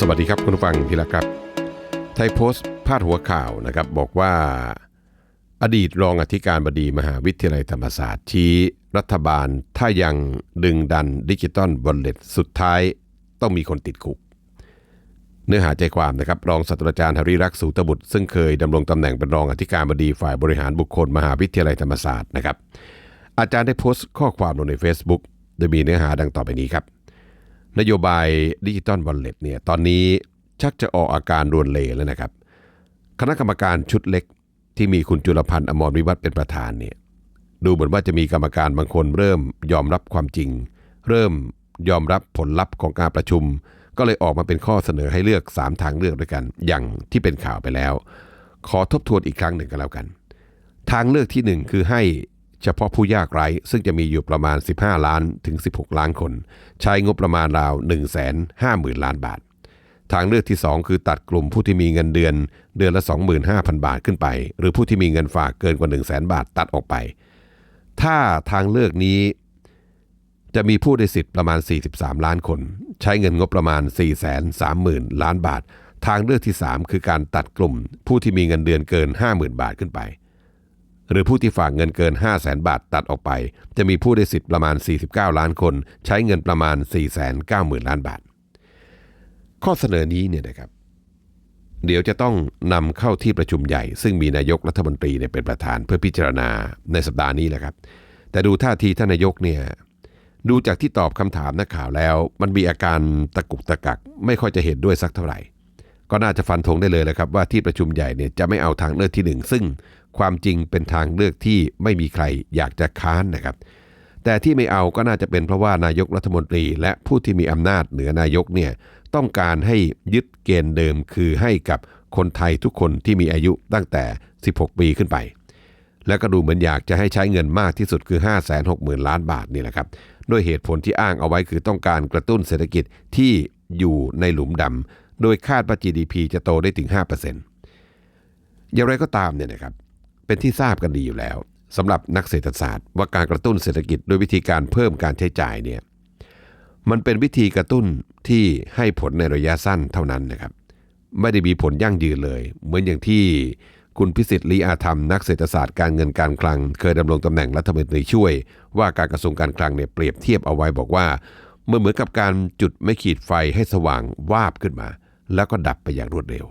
สวัสดีครับคุณผู้ฟังที่รักครับ ไทยโพสต์พาดหัวข่าวนะครับบอกว่า อดีตรองอธิการบดีมหาวิทยาลัยธรรมศาสตร์ชี้รัฐบาลถ้ายังดึงดันดิจิตอลบอลเลตสุดท้ายต้องมีคนติดคุก เนื้อหาใจความนะครับรองศาสตราจารย์หริรักษ์สูตบุตร ซึ่งเคยดำรงตำแหน่งเป็นรองอธิการบดีฝ่ายบริหารบุคคลมหาวิทยาลัยธรรมศาสตร์นะครับอาจารย์ได้โพสต์ข้อความลงใน Facebook โดยมีเนื้อหาดังต่อไปนี้ครับ นโยบายดิจิตอลวอลเล็ตเนี่ยตอนนี้ชักจะออกอาการรวนเลแล้วนะครับ คณะกรรมการชุดเล็กที่มีคุณจุลพันธ์อมรวิวัฒเป็นประธานเนี่ยดูเหมือนว่าจะมีกรรมการบางคนเริ่มยอมรับความจริง เริ่มยอมรับผลลัพธ์ของการประชุม ก็เลยออกมาเป็นข้อเสนอให้เลือก 3 ทางเลือกด้วยกัน อย่างที่เป็นข่าวไปแล้ว ขอทบทวนอีกครั้งหนึ่งกันแล้วกัน ทางเลือกที่ 1 คือให้ เฉพาะผู้ยากไร้ซึ่งจะมีอยู่ประมาณ 15 ล้านถึง 16 ล้านคน ใช้งบประมาณราว 1 5 0 0 0 0 ล้านบาท ทางเลือกที่ 2 คือตัดกลุ่มผู้ที่มีเงินเดือน เดือนละ 25,000 บาทขึ้นไป หรือผู้ที่มีเงินฝากเกินกว่า 1 0 0 0 0 0บาทตัดออกไป ถ้าทางเลือกนี้จะมีผู้ได้สิทธิ์ประมาณ 43 ล้านคน ใช้เงินงบประมาณ 430,000 ล้านบาท ทางเลือกที่ 3 คือการตัดกลุ่มผู้ที่มีเงินเดือนเกิน 50,000 บาทขึ้นไป หรือผู้ที่ฝากเงินเกิน 5 0 0แสนบาทตัดออกไป จะมีผู้ได้สิทธิ์ประมาณ 49 ล้านคน ใช้เงินประมาณ 490,000 ล้านบาท ข้อเสนอนี้เนี่ยนะครับ เดี๋ยวจะต้องนำเข้าที่ประชุมใหญ่ ซึ่งมีนายกรัฐมนตรีเนี่ยเป็นประธานเพื่อพิจารณาในสัปดาห์นี้แหละครับ แต่ดูท่าทีท่านนายกเนี่ยดูจากที่ตอบคำถามนักข่าวแล้ว มันมีอาการตะกุกตะกัก ไม่ค่อยจะเห็นด้วยสักเท่าไหร่ ก็น่าจะฟันธงได้เลยแหละครับว่าที่ประชุมใหญ่เนี่ยจะไม่เอาทางเลือกที่หนึ่งซึ่ง ความจริงเป็นทางเลือกที่ไม่มีใครอยากจะค้านนะครับ แต่ที่ไม่เอาก็น่าจะเป็นเพราะว่านายกรัฐมนตรี และผู้ที่มีอำนาจเหนือนายกเนี่ยต้องการให้ยึดเกณฑ์เดิมคือให้กับคนไทยทุกคนที่มีอายุตั้งแต่ 16 ปีขึ้นไป แล้วก็ดูเหมือนอยากจะให้ใช้เงินมากที่สุดคือ 5 6 0 0 0 0 ล้านบาทนี่แหละครับด้วยเหตุผลที่อ้างเอาไว้คือต้องการกระตุ้นเศรษฐกิจที่อยู่ในหลุมดำโดยคาดว่า GDP จะโตได้ถึง 5%อย่างไรก็ตามเนี่ยนะครับ เป็นที่ทราบกันดีอยู่แล้วสำหรับนักเศรษฐศาสตร์ ว่าการกระตุ้นเศรษฐกิจด้วยวิธีการเพิ่มการใช้จ่ายเนี่ยมันเป็นวิธีกระตุ้นที่ให้ผลในระยะสั้นเท่านั้นนะครับ ไม่ได้มีผลยั่งยืนเลย เหมือนอย่างที่คุณพิสิทธิ์ลีอาธรรมนักเศรษฐศาสตร์การเงินการคลัง เคยดำรงตำแหน่งรัฐมนตรีช่วย ว่าการกระทรวงการคลังเนี่ยเปรียบเทียบเอาไว้บอกว่าเมื่อเหมือนกับการจุดไม่ขีดไฟให้สว่างวาบขึ้นมา แล้วก็ดับไปอย่างรวดเร็ว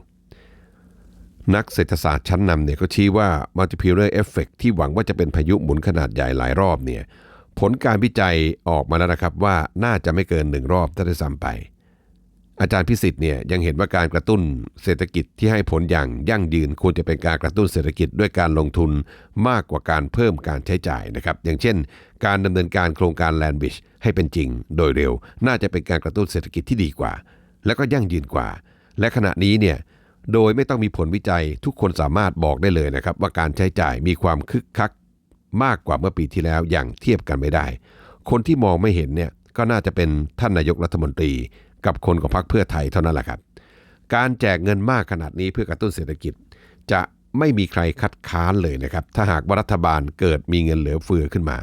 นักเศรษฐศาสตร์ชั้นนำเนี่ยก็ชี้ว่า multiplier effect ที่หวังว่าจะเป็นพายุหมุนขนาดใหญ่หลายรอบเนี่ยผลการวิจัยออกมาแล้วนะครับว่าน่าจะไม่เกินหนึ่งรอบถ้าได้ซ้ำไป อาจารย์พิสิทธิ์เนี่ยยังเห็นว่าการกระตุ้นเศรษฐกิจที่ให้ผลอย่างยั่งยืนควรจะเป็นการกระตุ้นเศรษฐกิจด้วยการลงทุนมากกว่าการเพิ่มการใช้จ่ายนะครับอย่างเช่น การดำเนินการโครงการแลนด์บิชให้เป็นจริง โดยเร็ว น่าจะเป็นการกระตุ้นเศรษฐกิจที่ดีกว่า และก็ยั่งยืนกว่า และขณะนี้เนี่ย โดยไม่ต้องมีผลวิจัยทุกคนสามารถบอกได้เลยนะครับ ว่าการใช้จ่ายมีความคึกคักมากกว่าเมื่อปีที่แล้วอย่างเทียบกันไม่ได้ คนที่มองไม่เห็นเนี่ยก็น่าจะเป็นท่านนายกรัฐมนตรี กับคนของพรรคเพื่อไทยเท่านั้นแหละครับ การแจกเงินมากขนาดนี้เพื่อกระตุ้นเศรษฐกิจ จะไม่มีใครคัดค้านเลยนะครับ ถ้าหากว่ารัฐบาลเกิดมีเงินเหลือเฟือขึ้นมา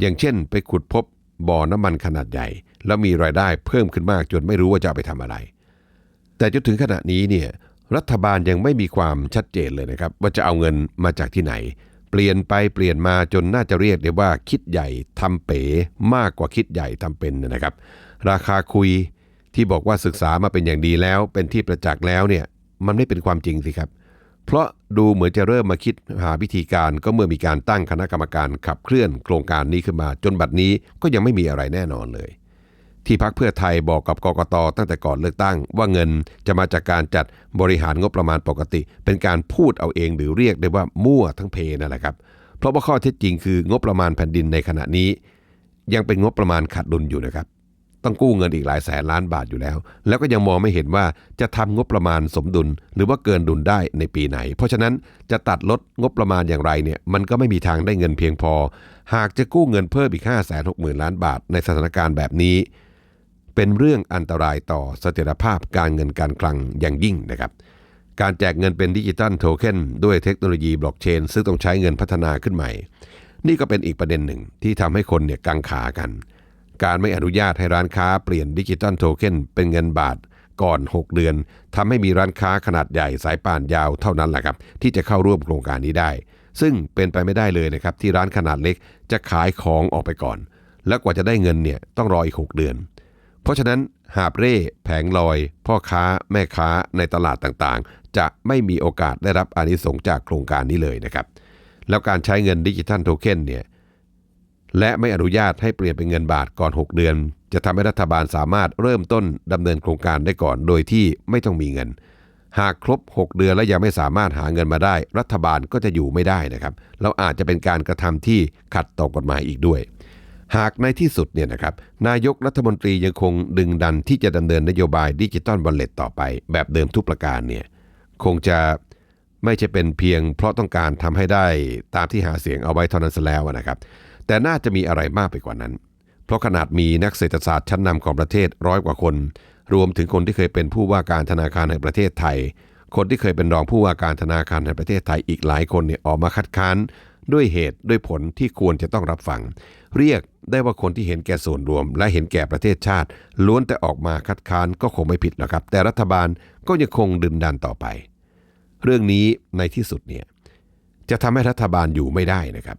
อย่างเช่น ไปขุดพบบ่อน้ำมันขนาดใหญ่ แล้วมีรายได้เพิ่มขึ้นมากจนไม่รู้ว่าจะเอาไปทำอะไร แต่จนถึงขณะนี้เนี่ย รัฐบาลยังไม่มีความชัดเจนเลยนะครับ ว่าจะเอาเงินมาจากที่ไหน เปลี่ยนไปเปลี่ยนมาจนน่าจะเรียกได้ว่าคิดใหญ่ทำเป๋มากกว่าคิดใหญ่ทำเป็นนะครับ ราคาคุยที่บอกว่าศึกษามาเป็นอย่างดีแล้ว เป็นที่ประจักษ์แล้วเนี่ยมันไม่เป็นความจริงสิครับ เพราะดูเหมือนจะเริ่มมาคิดหาวิธีการก็เมื่อมีการตั้งคณะกรรมการขับเคลื่อนโครงการนี้ขึ้นมา จนบัดนี้ก็ยังไม่มีอะไรแน่นอนเลย ที่พักเพื่อไทยบอกกับกกตตั้งแต่ก่อนเลือกตั้ง ว่าเงินจะมาจากการจัดบริหารงบประมาณปกติ เป็นการพูดเอาเองหรือเรียกได้ว่ามั่วทั้งเพนั่นแหละครับ เพราะว่าข้อเท็จจริงคืองบประมาณแผ่นดินในขณะนี้ ยังเป็นงบประมาณขาดดุลอยู่นะครับ ต้องกู้เงินอีกหลายแสนล้านบาทอยู่แล้ว แล้วก็ยังมองไม่เห็นว่าจะทำงบประมาณสมดุล หรือว่าเกินดุลได้ในปีไหน เพราะฉะนั้นจะตัดลดงบประมาณอย่างไรเนี่ยมันก็ไม่มีทางได้เงินเพียงพอ หากจะกู้เงินเพิ่มอีก5 6 0 0 0 0ล้านบาทในสถานการณ์แบบนี้ เป็นเรื่องอันตรายต่อเสถียรภาพการเงินการคลังอย่างยิ่งนะครับ การแจกเงินเป็นดิจิตัลโทเค็นด้วยเทคโนโลยีบล็อกเชนซึ่งต้องใช้เงินพัฒนาขึ้นใหม่ นี่ก็เป็นอีกประเด็นหนึ่งที่ทำให้คนเนี่ยกังขากัน การไม่อนุญาตให้ร้านค้าเปลี่ยนดิจิตัลโทเค็นเป็นเงินบาทก่อน 6 เดือนทำให้มีร้านค้าขนาดใหญ่สายป่านยาวเท่านั้นแหละครับ ที่จะเข้าร่วมโครงการนี้ได้ ซึ่งเป็นไปไม่ได้เลยนะครับ ที่ร้านขนาดเล็กจะขายของออกไปก่อน แล้วกว่าจะได้เงินเนี่ยต้องรออีก 6 เดือน เพราะฉะนั้นหาบเร่แผงลอย พ่อค้าแม่ค้าในตลาดต่างๆ จะไม่มีโอกาสได้รับอานิสงส์จากโครงการนี้เลยนะครับ แล้วการใช้เงินดิจิทัลโทเค็นเนี่ยและไม่อนุญาตให้เปลี่ยนเป็นเงินบาทก่อน 6 เดือน จะทำให้รัฐบาลสามารถเริ่มต้นดำเนินโครงการได้ก่อนโดยที่ไม่ต้องมีเงิน หากครบ 6 เดือนแล้วยังไม่สามารถหาเงินมาได้ รัฐบาลก็จะอยู่ไม่ได้นะครับแล้วอาจจะเป็นการกระทำที่ขัดต่อกฎหมายอีกด้วย หากในที่สุดเนี่ยนะครับนายกรัฐมนตรียังคงดึงดันที่จะดำเนินนโยบายดิจิตอลวอลเล็ตต่อไป แบบเดิมทุกประการเนี่ยคงจะไม่ใช่เป็นเพียงเพราะต้องการทำให้ได้ตามที่หาเสียงเอาไว้เท่านั้นแล้วนะครับ แต่น่าจะมีอะไรมากไปกว่านั้น เพราะขนาดมีนักเศรษฐศาสตร์ชั้นนำของประเทศร้อยกว่าคน รวมถึงคนที่เคยเป็นผู้ว่าการธนาคารแห่งประเทศไทย คนที่เคยเป็นรองผู้ว่าการธนาคารแห่งประเทศไทยอีกหลายคนเนี่ยออกมาคัดค้าน ด้วยเหตุด้วยผลที่ควรจะต้องรับฟัง เรียกได้ว่าคนที่เห็นแก่ส่วนรวม และเห็นแก่ประเทศชาติ ล้วนแต่ออกมาคัดค้านก็คงไม่ผิดหรอกครับ แต่รัฐบาลก็ยังคงดึงดันต่อไป เรื่องนี้ในที่สุดเนี่ยจะทำให้รัฐบาลอยู่ไม่ได้นะครับ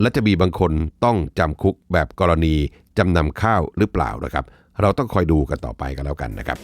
และจะมีบางคนต้องจำคุกแบบกรณีจำนำข้าวหรือเปล่านะครับ เราต้องคอยดูกันต่อไปกันแล้วกันนะครับ